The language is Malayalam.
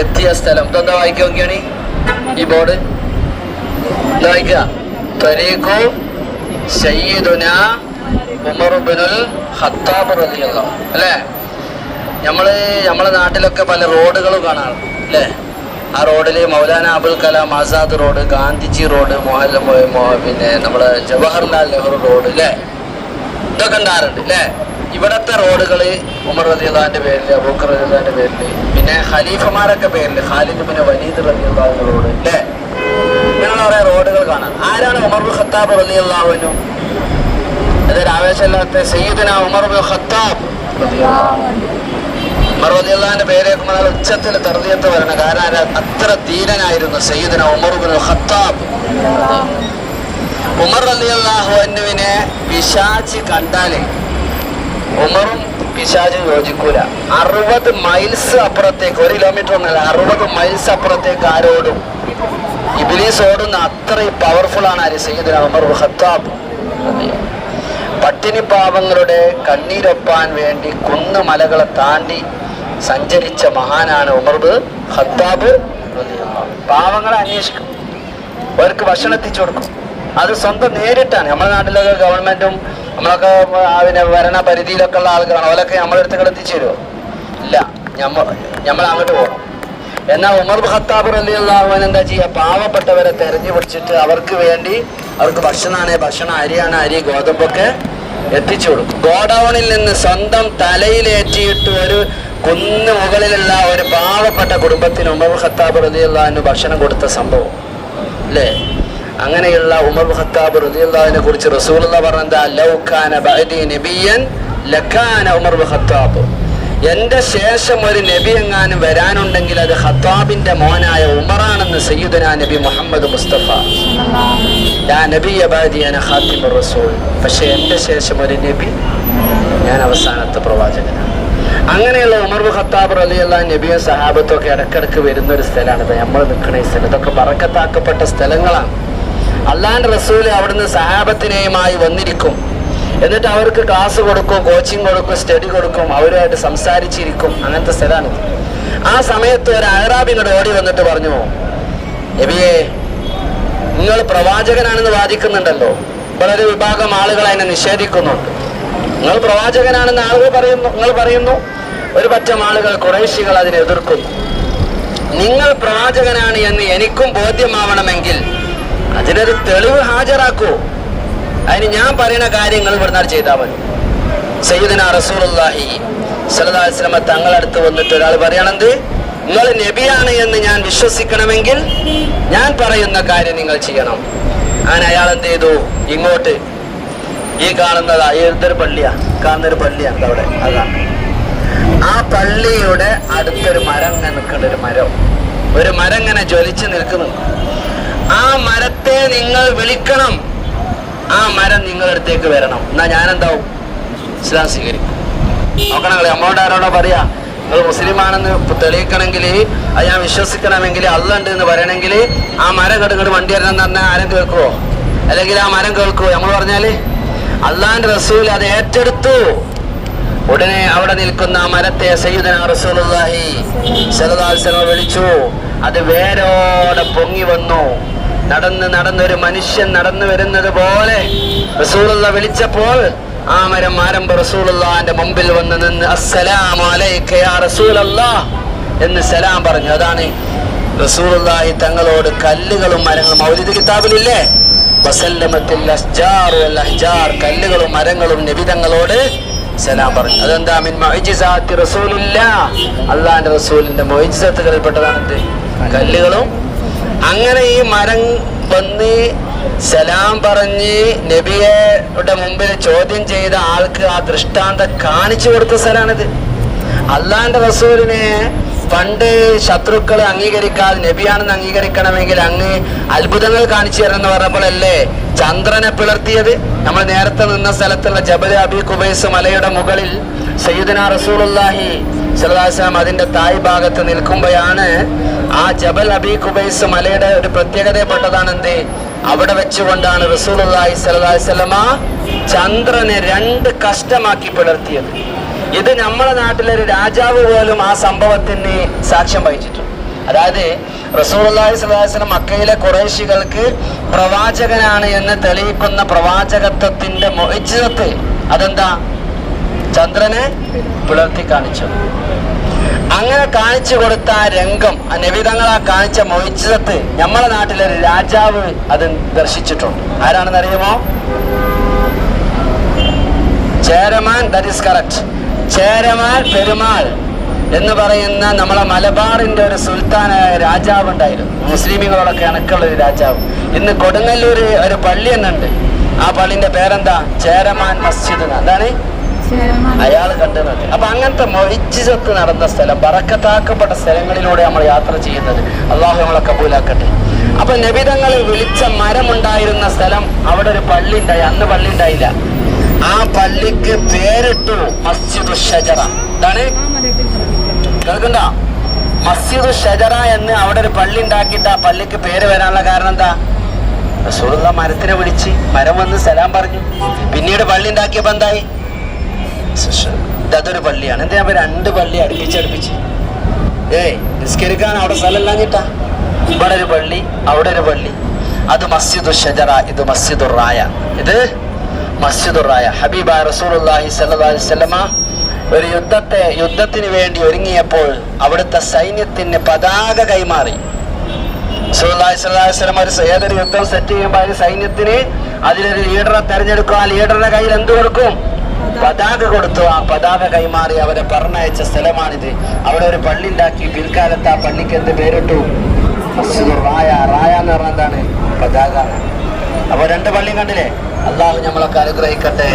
എത്തിയ സ്ഥലം. ഇതെന്താ വായിക്കുക നോക്കിയാണ്? ഈ ബോർഡ്. വായിക്കുക. അല്ലേ? നമ്മൾ നമ്മളെ നാട്ടിലൊക്കെ പല റോഡുകളും കാണാറ് അല്ലേ? ആ റോഡിൽ മൗലാന അബുൽ കലാം ആസാദ് റോഡ് ഗാന്ധിജി റോഡ് മോഹൻ പിന്നെ നമ്മുടെ ജവഹർലാൽ നെഹ്റു റോഡ് അല്ലേ? ഇതൊക്കെ ഉണ്ടാറുണ്ട് അല്ലേ? ഇവിടത്തെ റോഡുകൾ ഉമർ റദിയുള്ളാന്റെ പേരിൽ അബൂക്കർ റദിയുള്ളാന്റെ പേരിൽ പിന്നെ ഖലീഫമാരൊക്കെ പേരിൽ ഖാലിദ് പിന്നെ വലീദ് റതിയുള്ള റോഡ് അല്ലേ ഇങ്ങനെയുള്ള കുറെ റോഡുകൾ കാണാം ആരാണ് ഉമർ ഖത്താബ് റതിയുള്ള അതൊരു ആവേശമില്ലാത്ത സയ്യിദുന ഉമർ ഖത്താബ്. ഉമർ റളിയല്ലാഹുവിന്റെ പേരേക്കുമ്പോൾ നല്ല ഉച്ചത്തിൽ തെറുതിയത്ത് വരണം കാരണം? അത്ര ധീരനായിരുന്നു സയ്യിദുന ഉമർ ഖത്താബ് ഉമർ റളിയല്ലാഹു അൻഹുവിനെ വിശാച്ച് കണ്ടാലേ ഉമറും പിശാചും യോജിക്കൂല. അറുപത് മൈൽസ് അപ്പുറത്തേക്ക് ഒരു കിലോമീറ്റർ ഒന്നല്ല അറുപത് മൈൽസ് അപ്പുറത്തേക്ക് ആരോടും ഇബിലീസ് ഓടുന്ന അത്രയും പവർഫുൾ ആണ് ആര്? സയ്യിദുന ഉമർ ഖത്താബ്. പട്ടിണി പാവങ്ങളുടെ കണ്ണീരൊപ്പാൻ വേണ്ടി കുന്ന് മലകളെ താണ്ടി സഞ്ചരിച്ച മഹാനാണ് ഉമർ ഖത്താബ്. പാവങ്ങളെ അന്വേഷിക്കും. അവർക്ക് ഭക്ഷണം എത്തിച്ചു കൊടുക്കും. അത് സ്വന്തം നേരിട്ടാണ്. നമ്മുടെ നാട്ടിലൊക്കെ ഗവൺമെന്റും നമ്മളൊക്കെ പിന്നെ വരണ പരിധിയിലൊക്കെ ഉള്ള ആളുകളാണ്. അവരൊക്കെ നമ്മളെ അടുത്ത് എത്തിച്ചു തരുമോ ഇല്ല. ഞമ്മ നമ്മൾ അങ്ങോട്ട് പോകണം എന്നാൽ ഉമർ ഖത്താബ് അലി അള്ളാഹുൻ എന്താ ചെയ്യുക പാവപ്പെട്ടവരെ തെരഞ്ഞു പിടിച്ചിട്ട് അവർക്ക് വേണ്ടി അവർക്ക് ഭക്ഷണമാണ് ഭക്ഷണം അരിയാണ് അരി ഗോതമ്പൊക്കെ എത്തിച്ചു കൊടുക്കും. ഗോഡൌണിൽ നിന്ന് സ്വന്തം തലയിലേറ്റിയിട്ട് ഒരു കുന്ന് മുകളിലുള്ള ഒരു പാവപ്പെട്ട കുടുംബത്തിന് ഉമർ ഖത്താബ് റലിയുള്ളവന് ഭക്ഷണം കൊടുത്ത സംഭവം. അല്ലേ? അങ്ങനെയുള്ള ഉമർ ഹത്താബ് റളിയല്ലാഹുവിനെ കുറിച്ച് റസൂൽ പറഞ്ഞത് ഉമർ ഖത്താബ്. എന്റെ ശേഷം ഒരു നബി എങ്ങാനും വരാനുണ്ടെങ്കിൽ അത് ഹത്താബിന്റെ മോനായ ഉമറാണെന്ന് സയ്യിദുന നബി മുഹമ്മദ് മുസ്തഫ. യാ ഖാതിമുർ റസൂൽ. പക്ഷേ എന്റെ ശേഷം ഒരു നബി ഞാൻ അവസാനത്തെ പ്രവാചകനാണ്. അങ്ങനെയുള്ള ഉമർ ഖത്താബ് റളിയല്ലാ നബിയും സഹാബത്തും ഒക്കെ ഇടക്കിടക്ക് വരുന്ന ഒരു സ്ഥലമാണ്. നമ്മൾ നിൽക്കുന്ന ഈ സ്ഥലം. ഇതൊക്കെ പറക്കത്താക്കപ്പെട്ട സ്ഥലങ്ങളാണ്. അള്ളാന്റെ റസൂൽ അവിടുന്ന് സഹാബത്തിനെയുമായി വന്നിരിക്കും. എന്നിട്ട് അവർക്ക് ക്ലാസ് കൊടുക്കും കോച്ചിങ് കൊടുക്കും സ്റ്റഡി കൊടുക്കും അവരുമായിട്ട് സംസാരിച്ചിരിക്കും. അങ്ങനത്തെ സ്ഥലമാണിത്. ആ സമയത്ത് ഒരു അഹ്റാബി ഇങ്ങോട്ട് ഓടി വന്നിട്ട് പറഞ്ഞു നബിയെ നിങ്ങൾ പ്രവാചകനാണെന്ന് വാദിക്കുന്നുണ്ടല്ലോ. വളരെ വിഭാഗം ആളുകൾ അതിനെ നിഷേധിക്കുന്നുണ്ട്. നിങ്ങൾ പ്രവാചകനാണെന്ന് ആളുകൾ പറയുന്നു നിങ്ങൾ പറയുന്നു. ഒരു പറ്റം ആളുകൾ കുറേശികൾ അതിനെ എതിർക്കുന്നു. നിങ്ങൾ പ്രവാചകനാണ് എന്ന് എനിക്കും ബോധ്യമാവണമെങ്കിൽ അതിനൊരു തെളിവ് ഹാജരാക്കൂ. അതിന് ഞാൻ പറയുന്ന കാര്യങ്ങൾ ഇവിടുന്ന് ചെയ്താൽ മതി. സയ്യിദന അലൈഹി വസല്ലമ തങ്ങളടുത്ത് വന്നിട്ട് ഒരാൾ പറയണത് നിങ്ങൾ നബിയാണ് എന്ന് ഞാൻ വിശ്വസിക്കണമെങ്കിൽ ഞാൻ പറയുന്ന കാര്യം നിങ്ങൾ ചെയ്യണം. അങ്ങനെ അയാൾ എന്ത് ചെയ്തു? ഇങ്ങോട്ട്. ഈ കാണുന്നതാ ഏതൊരു പള്ളിയാ കാണുന്നൊരു പള്ളിയാണ് അവിടെ അതാണ് ആ പള്ളിയുടെ അടുത്തൊരു മരം ഇങ്ങനെ നിൽക്കുന്ന ഒരു മരം. ഒരു മരം ഇങ്ങനെ ജ്വലിച്ച് നിൽക്കുന്നു ആ മരത്തെ നിങ്ങൾ വിളിക്കണം. ആ മരം നിങ്ങളുടെ അടുത്തേക്ക് വരണം. എന്നാ ഞാനെന്താവും? ഇസ്ലാം സ്വീകരിക്കും. നോക്കണം കളി. നമ്മളോട് ആരോടോ പറയാ? നിങ്ങൾ മുസ്ലിം ആണെന്ന് തെളിയിക്കണമെങ്കിൽ അത് ഞാൻ വിശ്വസിക്കണമെങ്കിൽ അള്ളുണ്ട് എന്ന് പറയണമെങ്കിൽ ആ മരം ഇങ്ങോട്ട് വണ്ടി വരണം എന്ന് പറഞ്ഞാൽ ആരും കേൾക്കുവോ? അല്ലെങ്കിൽ ആ മരം കേൾക്കുവോ? നമ്മൾ പറഞ്ഞാൽ അള്ളാന്റെ റസൂൽ അത് ഏറ്റെടുത്തു. ഉടനെ അവിടെ നിൽക്കുന്ന ആ മരത്തെ സയ്യിദന റസൂലുള്ളാഹി വിളിച്ചു. അത് വേരോടെ പൊങ്ങി വന്നു. നടന്ന് നടന്നൊരു മനുഷ്യൻ നടന്നു വരുന്നത് പോലെ റസൂലുള്ള വിളിച്ചപ്പോൾ ആ മരം ആരംഭ റസൂലുള്ളാന്റെ മുമ്പിൽ വന്ന് നിന്ന് എന്ന് സലാം പറഞ്ഞു. അതാണ് റസൂലുള്ളാഹി തങ്ങളോട് കല്ലുകളും മരങ്ങളും. മൗലിദ് കിതാബിലില്ലേ? കല്ലുകളും മരങ്ങളും നിബിതങ്ങളോട് സലാം പറഞ്ഞു. അതെന്താ? അള്ളാന്റെ റസൂലിന്റെ മൊയ്ജിസത്തുകളിൽപ്പെട്ടതാണ് കല്ലുകളും അങ്ങനെ ഈ മരം വന്ന് സലാം പറഞ്ഞ് നബിയുടെ മുമ്പിൽ ചോദ്യം ചെയ്ത ആൾക്ക് ആ ദൃഷ്ടാന്തം കാണിച്ചു കൊടുത്ത സ്ഥലമാണിത്. അള്ളാന്റെ റസൂലിനെ പണ്ട് ശത്രുക്കളെ അംഗീകരിക്കാതെ നബിയാണെന്ന് അംഗീകരിക്കണമെങ്കിൽ അങ്ങ് അത്ഭുതങ്ങൾ കാണിച്ചു തരുമെന്ന് പറഞ്ഞപ്പോഴല്ലേ ചന്ദ്രനെ പിളർത്തിയത്? നമ്മൾ നേരത്തെ നിന്ന സ്ഥലത്തുള്ള ജബൽ അബി കുബൈസ് മലയുടെ മുകളിൽ സയ്യിദന റസൂലുള്ളാഹി സലഹാസ്ലാം അതിന്റെ തായ് ഭാഗത്ത് നിൽക്കുമ്പോഴാണ് ആ ജബൽ അബി കുബൈസ് മലയുടെ ഒരു പ്രത്യേകതപ്പെട്ടതാണ് എന്ത് അവിടെ വെച്ചുകൊണ്ടാണ് അലൈഹി വസല്ലമ ചന്ദ്രനെ രണ്ട് കഷ്ടമാക്കി പിളർത്തിയത്. ഇത് നമ്മളെ നാട്ടിലൊരു രാജാവ് പോലും ആ സംഭവത്തിന് സാക്ഷ്യം വഹിച്ചിട്ടുണ്ട്. അതായത് സ്വല്ലല്ലാഹു അലൈഹി വസല്ലം മക്കയിലെ കുറേശികൾക്ക് പ്രവാചകനാണ് എന്ന് തെളിയിക്കുന്ന പ്രവാചകത്വത്തിന്റെ മൊയ്ജിതത്ത് അതെന്താ? ചന്ദ്രനെ പുലർത്തി കാണിച്ചു. അങ്ങനെ കാണിച്ചു കൊടുത്ത ആ രംഗം ആ കാണിച്ച മൊയ്ജിതത്ത് നമ്മളെ നാട്ടിലെ ഒരു രാജാവ് അത് ദർശിച്ചിട്ടുണ്ട്. ആരാണെന്ന് അറിയുമോ Cheraman that is correct Cheraman Perumal എന്ന് പറയുന്ന നമ്മളെ മലബാറിന്റെ ഒരു സുൽത്താനായ രാജാവ് ഉണ്ടായിരുന്നു. മുസ്ലിമുകളുടെ കണക്കുള്ള ഒരു രാജാവ്. ഇന്ന് കൊടുങ്ങല്ലൂര് ഒരു പള്ളി എന്നുണ്ട്. ആ പള്ളിന്റെ പേരെന്താ? ചേരമാൻ മസ്ജിദ്. എന്താണ് അയാൾ കണ്ടുന്നത് അപ്പൊ അങ്ങനത്തെ മൊഹിജിസത്ത് നടന്ന സ്ഥലം പറക്കത്താക്കപ്പെട്ട സ്ഥലങ്ങളിലൂടെ നമ്മൾ യാത്ര ചെയ്യുന്നത് അള്ളാഹു നമ്മളെ കബൂലാക്കട്ടെ. അപ്പൊ നബിതങ്ങൾ വിളിച്ച മരമുണ്ടായിരുന്ന സ്ഥലം അവിടെ ഒരു പള്ളി ഉണ്ടായി. അന്ന് പള്ളി ഉണ്ടായില്ല. ആ പള്ളിക്ക് പേരിട്ടു മസ്ജിദു ഷജറ. കേൾക്കണ്ട? മസ്ജിദു ഷജറ എന്ന് അവിടെ ഒരു പള്ളി ഉണ്ടാക്കിയിട്ട് ആ പള്ളിക്ക് പേര് വരാനുള്ള കാരണം എന്താ? റസൂലുള്ള മരത്തിനെ വിളിച്ച് മരം വന്ന് സലാം പറഞ്ഞു. പിന്നീട് പള്ളി ഉണ്ടാക്കിയപ്പോ എന്തായി? ഇതൊരു പള്ളിയാണ്. എന്താ രണ്ട് പള്ളി അടുപ്പിച്ചടുപ്പിച്ച്? ഏയ് നിസ്കരിക്കാൻ അവിടെ സ്ഥലമില്ലാഞ്ഞിട്ടാ. ഇവിടെ ഒരു പള്ളി അവിടെ ഒരു പള്ളി. അത് മസ്ജിദു ഷജറ ഇത് മസ്ജിദ് റായ. ഇത് മസ്ജിദുർ റായ ഹബീബ റസൂലുള്ളാഹി സ്വല്ലല്ലാഹി അലൈഹി വസല്ലമ ഒരു യുദ്ധത്തെ യുദ്ധത്തിന് വേണ്ടി ഒരുങ്ങിയപ്പോൾ അവിടുത്തെ സൈന്യത്തിന് പതാക കൈമാറി. ഏതൊരു യുദ്ധം സെറ്റ് ചെയ്യുമ്പോൾ അതിന് സൈന്യത്തിന് അതിലൊരു ലീഡറെ തെരഞ്ഞെടുക്കും ആ ലീഡറുടെ കയ്യിൽ എന്ത് കൊടുക്കും? പതാക കൊടുത്തു. ആ പതാക കൈമാറി അവരെ പറഞ്ഞയച്ച സ്ഥലമാണിത്. അവിടെ ഒരു പള്ളി ഉണ്ടാക്കി. പിൽക്കാലത്ത് ആ പള്ളിക്ക് എന്ത് പേരിട്ടു? റായ. റായ എന്ന് പറഞ്ഞ എന്താണ്? പതാക. അപ്പൊ രണ്ട് പള്ളിയും കണ്ടില്ലേ? അള്ളാഹു നമ്മളൊക്കെ അനുഗ്രഹിക്കട്ടെ.